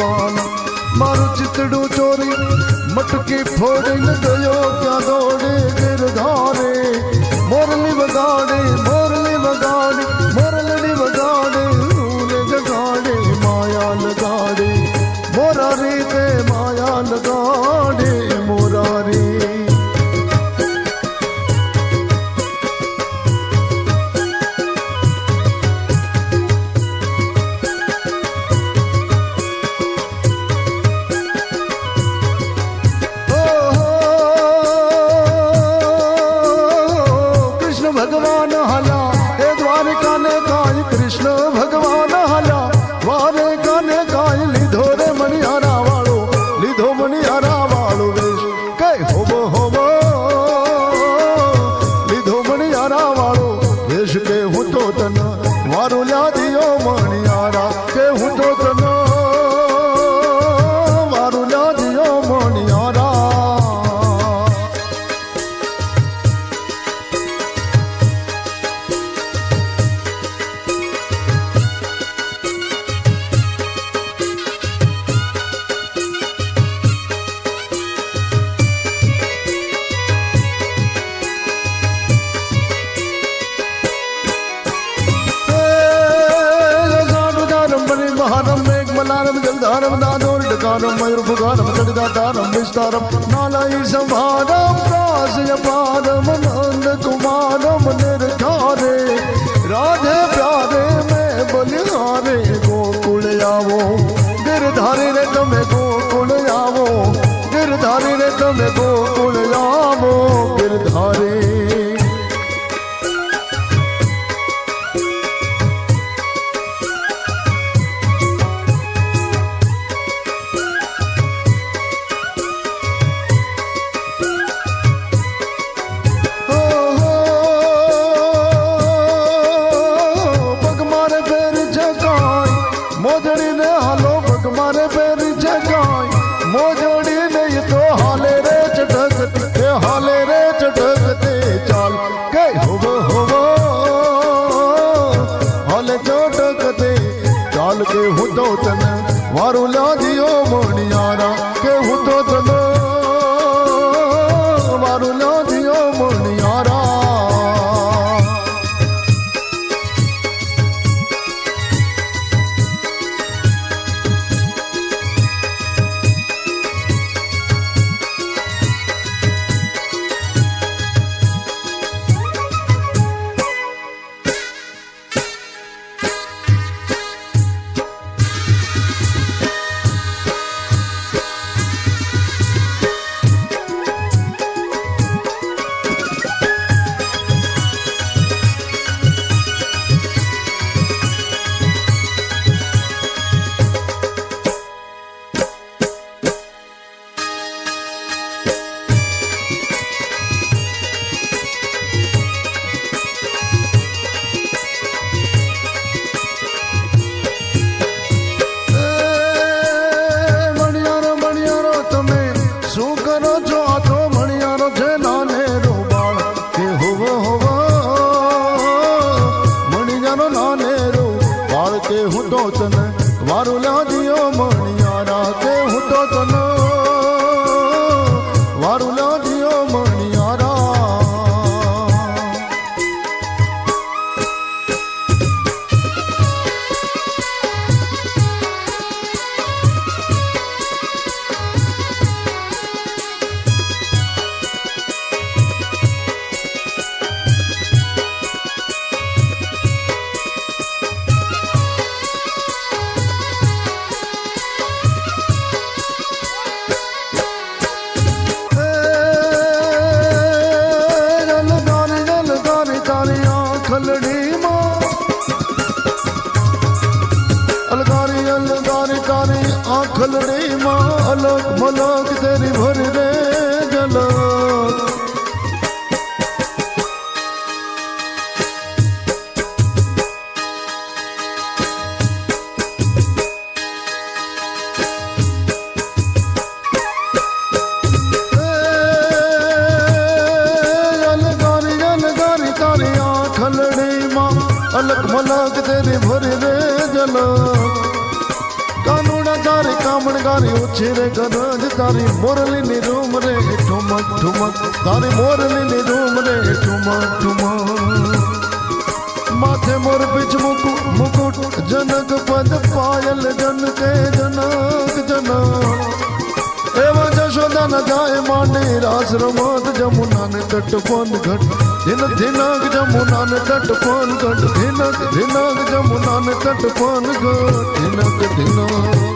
ભગવાન મારું ચિતડું ચોરી મટકી ફોડીને ગયો ક્યાં દોડે ગીરધારે મોરલી વગાડે Moro. બલારમ જલધારમ દાદોર ડકારમ મયુર ફુગારમ કડદાતારમ વિસ્તારમ નાલાઈ સંભારમ પ્રાસય પારમ નંદ કુમારમ નિર્ધારે રાધે પ્યારે મેં બલિહારે ગોકુળ આવો ગિરધારે રે તમે ગો வாழ்க்கை உதோத்தன வருளாதி लोचन खलड़ी माँ अलग मलक तेरी भर रे जलक अलग मलक तेरी भर रे जलक કાનુડા તારી કામણ ગારી ઓછી રે ગરજ તારી મોરલી ની રૂમ રે ઠુમક ઠુમક તારી મોરલી ની રૂમ રે ઠુમક ઠુમક માથે મોર પીછ મુકુટ મુકુટ જનક પદ પાયલ જન જાય માંડે રાસ રમત જમુના ને તટપન ઘટ. ધીન ધીનક જમુના ને તટપન ઘટ. ધીનક ધીનક જમુના ને તટપન ઘટ. ધીનક ધીનક